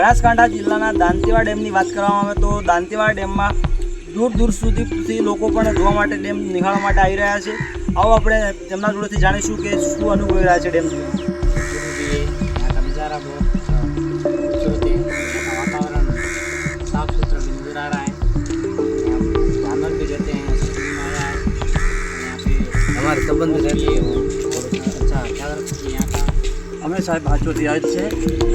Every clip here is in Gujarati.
બનાસકાંઠા જિલ્લાના દાંતીવા ડેમની વાત કરવામાં આવે તો દાંતીવા ડેમમાં દૂર દૂર સુધીથી લોકો પણ જોવા માટે ડેમ નિહાળવા માટે આવી રહ્યા છે આવો આપણે તેમના જોડેથી જાણીશું કે શું અનુભવી રહ્યા છે ડેમ જોઈને भी यहाँ का नज़ारा बहुत खूबसूरत है यहाँ का वातावरण साफ सुथरा भी नज़र आ रहा है यहाँ जानवर भी रहते हैं सब्जी में आया है यहाँ पे हमारे संबंध रहती है સાહેબ હાચોથી આવી છે.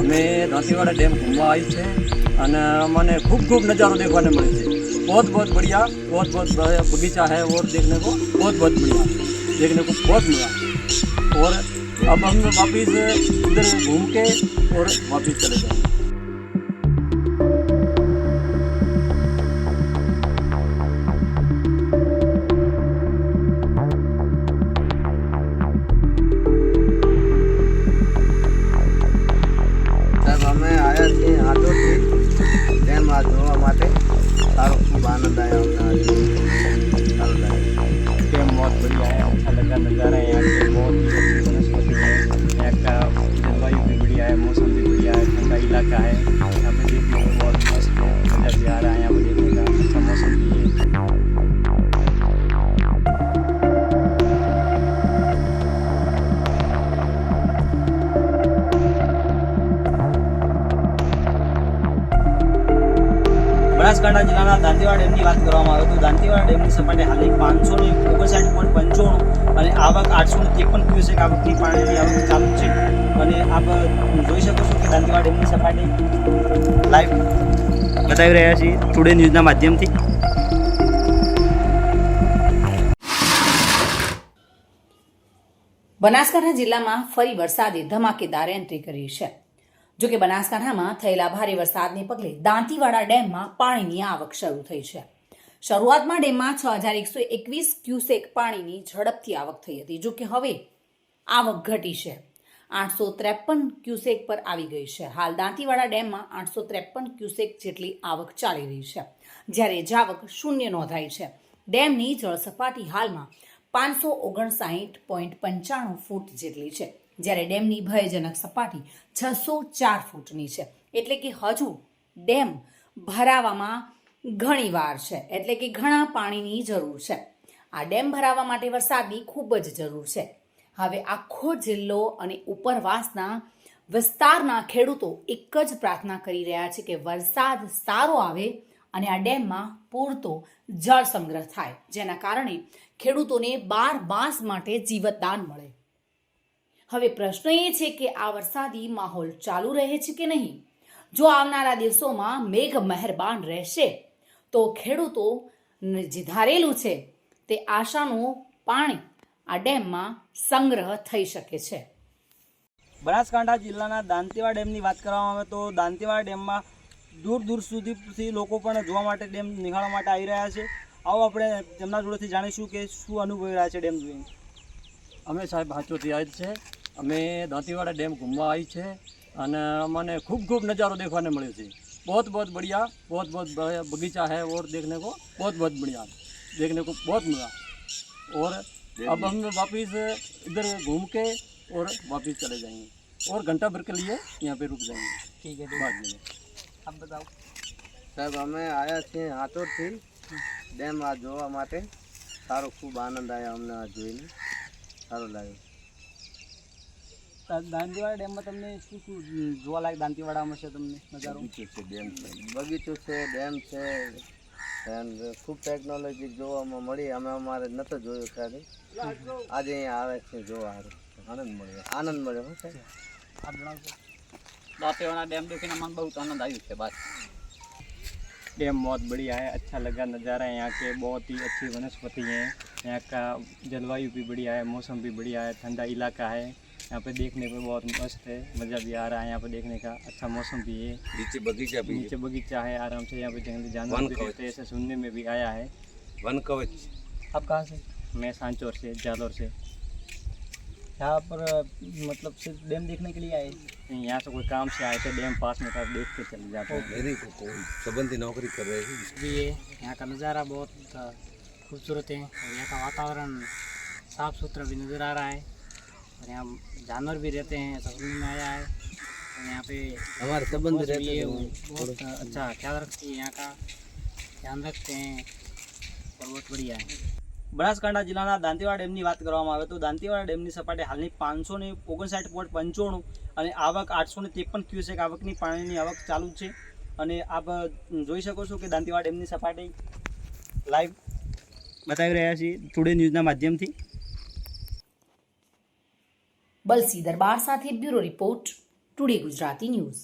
અમે દાંતીવાડા ડેમ ઘૂમવા આવી છે અને મને ખૂબ ખૂબ નજારો દેખવાને મળે છે. બહુ બહુ બઢિયા બહુ બહુ બગીચા હૈ ઓર દેખને કો બહુ બહુ બઢિયા, દેખને કો બહુ मिला और अब हम वापस इधर घूम के और वापस चले जाएंगे જોવા માટે સારો ખૂબ આનંદ આવ્યો અમને સારું લાગ્યું डैम बहुत बढ़िया है अच्छा लगा नज़ारा है यहाँ के बहुत ही अच्छी वनस्पति है यहाँ का जलवायु भी बढ़िया है मौसम भी बढ़िया है ठंडा इलाका है બનાસકાંઠા જિલ્લાના દાંતીવાડ ડેમની વાત કરવામાં આવે તો દાંતીવાડ ડેમની સપાટી હાલની પાંચસો ને ઓગણસાઠ પોઈન્ટ પંચાણું અને આવક આઠસો ને ત્રેપન ક્યુસેક આવકની પાણીની આવક ચાલુ છે. અને આપ જોઈ શકો છો કે દાંતીવાડ ડેમની સપાટી લાઈવ બતાવી રહ્યા છીએ ટુડે ન્યૂઝના માધ્યમથી. બનાસકાંઠા જિલ્લામાં ફરી વરસાદે ધમાકેદાર એન્ટ્રી કરી છે. જો કે બનાસકાંઠામાં થયેલા ભારે વરસાદને પગલે દાંતીવાડા ડેમમાં પાણીની આવક શરૂ થઈ છે. શરૂઆતમાં ડેમમાં છ હજાર એકસો એકવીસ ક્યુસેક પાણીની ઝડપથી આવક થઈ હતી. જોકે હવે આવક ઘટી છે. આઠસો ત્રેપન ક્યુસેક પર આવી ગઈ છે. હાલ દાંતીવાડા ડેમમાં આઠસો ત્રેપન ક્યુસેક જેટલી આવક ચાલી રહી છે. જ્યારે જાવક શૂન્ય નોંધાઈ છે. ડેમની જળસપાટી હાલમાં પાંચસો ઓગણસાઠ પોઈન્ટ પંચાણું ફૂટ જેટલી છે. જ્યારે ડેમની ભયજનક સપાટી છસો ચાર ફૂટની છે. એટલે કે હજુ ડેમ ભરાવામાં ઘણી વાર છે. એટલે કે ઘણા પાણીની જરૂર છે. આ ડેમ ભરાવા માટે વરસાદની ખૂબ જ જરૂર છે. હવે આખો જિલ્લો અને ઉપરવાસના વિસ્તારના ખેડૂતો એક જ પ્રાર્થના કરી રહ્યા છે કે વરસાદ સારો આવે અને આ ડેમમાં પૂરતો જળ સંગ્રહ થાય, જેના કારણે ખેડૂતોને બાર માસ માટે જીવતદાન મળે. હવે પ્રશ્ન એ છે કે આ વરસાદી માહોલ ચાલુ રહે છે કે નહીં? જો આવનારા દિવસોમાં મેઘ મહેરબાન રહેશે તો ખેડૂતો જે ધારેલું છે તે આશાનું પાણી આ ડેમમાં સંગ્રહ થઈ શકે છે. બનાસકાંઠા જિલ્લાના દાંતીવા ડેમની વાત કરવામાં આવે તો દાંતીવા ડેમમાં દૂર દૂર સુધીથી લોકો પણ જોવા માટે ડેમ નિહાળવા માટે આવી રહ્યા છે. આવો આપણે તેમના જોડેથી જાણીશું કે શું અનુભવી રહ્યા છે ડેમ જોઈને. અમે સાહેબ હાચોથી આવી છે. अमे दातीवाड़ा डेम घूमवा आई है અને મને खूब खूब નજારો દેખવાને मिले थे बहुत बहुत बढ़िया बहुत बहुत बगीचा है और देखने को बहुत बहुत बढ़िया देखने को बहुत मज़ा और अब हम वापस इधर घूम के और वापस चले जाएँगे और घंटा भर के लिए यहाँ पे रुक जाएँगे ठीक है बाद में अब बताओ સાહેબ અમે આવ્યા છીએ હાથોડથી ડેમ આ જોવા માટે. સારો ખૂબ આનંદ આવ્યો અમને આ જોઈને. સારું લાગ્યું. દાંતીવાડા ડેમમાં તમને શું શું જોવાલાયક દાંતીવાડામાં છે તમને નજારો બગીચો છે ડેમ છે and ખૂબ ટેકનોલોજી જોવામાં મળી અમે અમારે નહોતો જોયું ક્યારે આજે અહીંયા આવે છે જોવા હારું. આનંદ મળ્યો આનંદ મળ્યો હો સાહેબ આપ જણાવશો दांतेवाड़ा डैम देखने मन बहुत आनंद आयु है बस डैम बहुत बढ़िया है अच्छा लगा नज़ारा है यहाँ के बहुत ही अच्छी वनस्पति है यहाँ का जलवायु भी बढ़िया है मौसम भी बढ़िया है ठंडा इलाका है यहाँ पे देखने में बहुत मस्त है मज़ा भी आ रहा है यहाँ पे देखने का अच्छा मौसम भी है। नीचे बगीचा भी है। नीचे बगीचा है आराम से यहाँ पे जंगली जानवर भी रहते हैं ऐसे सुनने में भी आया है। वन कवच। आप कहाँ से? मैं सांचौर से जालौर से। यहाँ पर मतलब सिर्फ़ डैम देखने के लिए आए? नहीं, यहाँ से कोई काम से आए थे डैम पास में था देख के चले जाते हैं। को संबंधी नौकरी कर रहे हैं। है यहाँ का नज़ारा बहुत खूबसूरत है और यहाँ का वातावरण साफ़ सुथरा भी नज़र आ रहा है। और यहाँ जानवर भी रहते हैं समझ में आया है और यहाँ पे हमारे संबंध बॉस भी रहते है थे वो वो बहुत अच्छा ख्याल रखती है यहाँ का ध्यान रखते हैं और बहुत बढ़िया है બનાસકાંઠા જિલ્લાના દાંતીવાડા ડેમની વાત કરવામાં આવે તો દાંતીવાડા ડેમની સપાટી હાલની પાંચસો ને ઓગણસાઠ પોઈન્ટ પંચાણું અને આવક આઠસો ને ત્રેપન ક્યુસેક આવકની પાણીની આવક ચાલુ જ છે અને આપ જોઈ શકો છો કે દાંતીવાડા ડેમની સપાટી લાઈવ બતાવી રહ્યા છીએ ટુડે ન્યૂઝના માધ્યમથી બલસી દરબાર સાથે bureau report today Gujarati news.